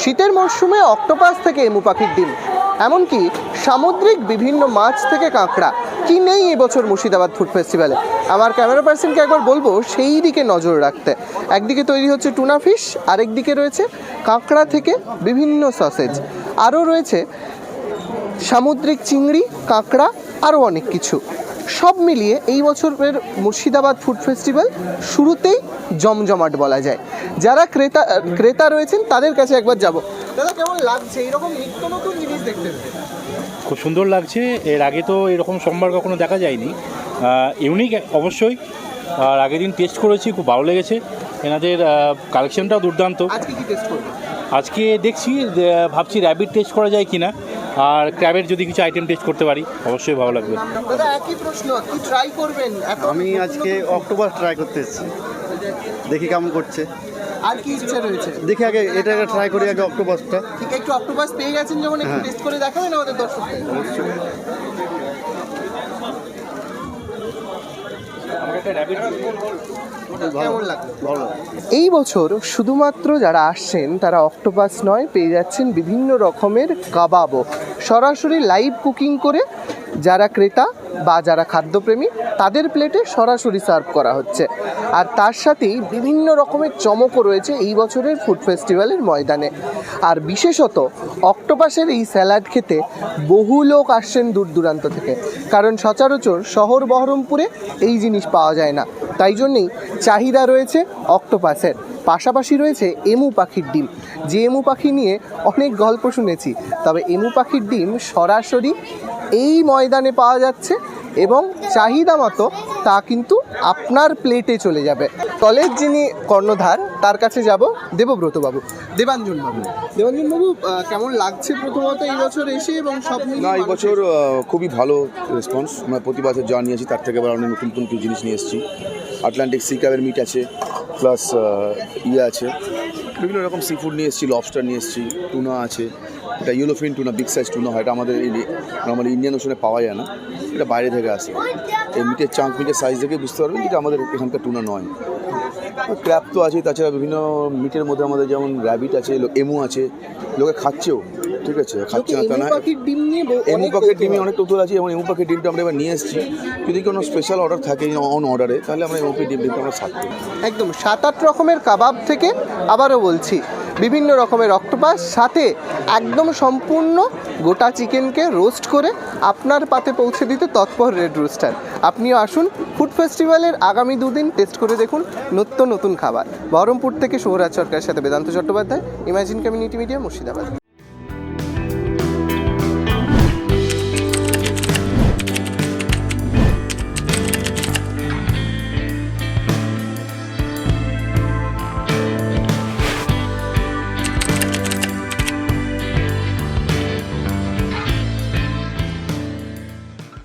শীতের মরশুমে অক্টোপাস থেকে এমু পাখির ডিম। এমনকি সামুদ্রিক বিভিন্ন মাছ থেকে কাঁকড়া। কি নেই এবছর মুর্শিদাবাদ ফুড ফেস্টিভ্যালে? আমার ক্যামেরা পার্সনকে একবার বলব, সেই দিকে নজর রাখতে। একদিকে তৈরি হচ্ছে টুনা ফিশ, আরেকদিকে রয়েছে কাঁকড়া থেকে বিভিন্ন সসেজ। আরও রয়েছে সামুদ্রিক চিংড়ি, কাঁকড়া, আরও অনেক কিছু। সব মিলিয়ে এই বছরের মুর্শিদাবাদ ফুড ফেস্টিভ্যাল শুরুতেই জমজমাট বলা যায়। যারা ক্রেতা ক্রেতা রয়েছেন তাদের কাছে একবার যাব। দাদা কেমন লাগছে? এইরকম নিত্য নতুন জিনিস দেখতে খুব সুন্দর লাগছে। এর আগে তো এরকম সোমবার কখনো দেখা যায়নি। ইউনিক অবশ্যই। আর আগের দিন টেস্ট করেছি খুব ভালো লেগেছে। এনাদের কালেকশনটাও দুর্দান্ত। আজকে দেখছি ভাবছি র্যাবিট টেস্ট করা যায় কিনা। আর ক্র্যাবের যদি কিছু আইটেম টেস্ট করতে পারি অবশ্যই ভালো লাগবে। দাদা একই প্রশ্ন কি ট্রাই করবেন? আমি আজকে অক্টোবর ট্রাই করতে এসেছি। দেখি কেমন করছে। আর কি ইচ্ছা রয়েছে? দেখি আগে এটা একটা ট্রাই করি আগে অক্টোপাসটা ঠিক একটু অক্টোপাস পেয়ে গেছেন যখন একটু হ্যাঁ। টেস্ট করে দেখাবেন আমাদের দর্শক ভালো এই বছর শুধুমাত্র যারা আসছেন, তারা অক্টোপাস নয়, পেয়ে যাচ্ছেন বিভিন্ন রকমের কাবাবও। সরাসরি লাইভ কুকিং করে যারা ক্রেতা বা যারা খাদ্যপ্রেমী, তাদের প্লেটে সরাসরি সার্ভ করা হচ্ছে। আর তার সাথেই বিভিন্ন রকমের চমকও রয়েছে এই বছরের ফুড ফেস্টিভ্যালের ময়দানে। আর বিশেষত অক্টোপাসের এই স্যালাড খেতে বহু লোক আসছেন দূর দূরান্ত থেকে। কারণ সচরাচর শহর বহরমপুরে এই জিনিস পাওয়া যায় না। তাই জন্যেই চাহিদা রয়েছে অক্টোপাসের। পাশাপাশি রয়েছে এমু পাখির ডিম। যে এমু পাখি নিয়ে অনেক গল্প শুনেছি, তবে এমু পাখির ডিম সরাসরি এই ময়দানে পাওয়া যাচ্ছে এবং চাহিদা মতো তা কিন্তু আপনার প্লেটে চলে যাবে। কলেজ যিনি কর্ণধার তার কাছে যাব দেবব্রত বাবু দেবাঞ্জন বাবু দেবাঞ্জন বাবু কেমন লাগছে প্রথমত এই বছর এসে এবং সব না এই বছর খুবই ভালো রেসপন্স আমরা প্রতি বছর যা নিয়েছি তার থেকে আবার অনেক নতুন নতুন কিছু জিনিস নিয়ে এসেছি। আটলান্টিক সি ক্যাবের মিট আছে প্লাস ইয়ে আছে। বিভিন্ন রকম সি ফুড নিয়ে এসেছি লবস্টার নিয়ে এসেছি টুনা আছে। এটা yellowfin tuna big size tuna হয় এটা আমাদের নর্মালি ইন্ডিয়ান ওশনে পাওয়া যায় না। এটা বাইরে থেকে আসে। এই মিটের চাঙ্ক মিটের সাইজ দেখে বুঝতে পারবেন যেটা আমাদের এখানকার টুনা নয়। ক্র্যাপ তো আছে তাছাড়া বিভিন্ন মিটের মধ্যে আমাদের যেমন র্যাবিট আছে এমু আছে লোকে খাচ্ছেও ঠিক আছে? খাচ্ছে না তা না এমু অনেক পাখির ডিমে। অনেক কৌতূহল আছে এবং এমু পাখির ডিমটা আমরা এবার নিয়ে এসেছি। যদি কোনো স্পেশাল অর্ডার থাকে অন অর্ডারে তাহলে আমরা এমু পাখির ডিম ডিমটা আমরা করি একদম সাত আট রকমের কাবাব থেকে আবারও বলছি বিভিন্ন রকমের অক্টোপাস সাথে একদম সম্পূর্ণ গোটা চিকেনকে রোস্ট করে আপনার পাতে পৌঁছে দিতে তৎপর রেড রোস্টার। আপনিও আসুন ফুড ফেস্টিভ্যালের আগামী দুদিন টেস্ট করে দেখুন নতুন নতুন খাবার। বহরমপুর থেকে সৌরাজ সরকারের সাথে Vedanta Chattopadhyay, imagine community media, Murshidabad.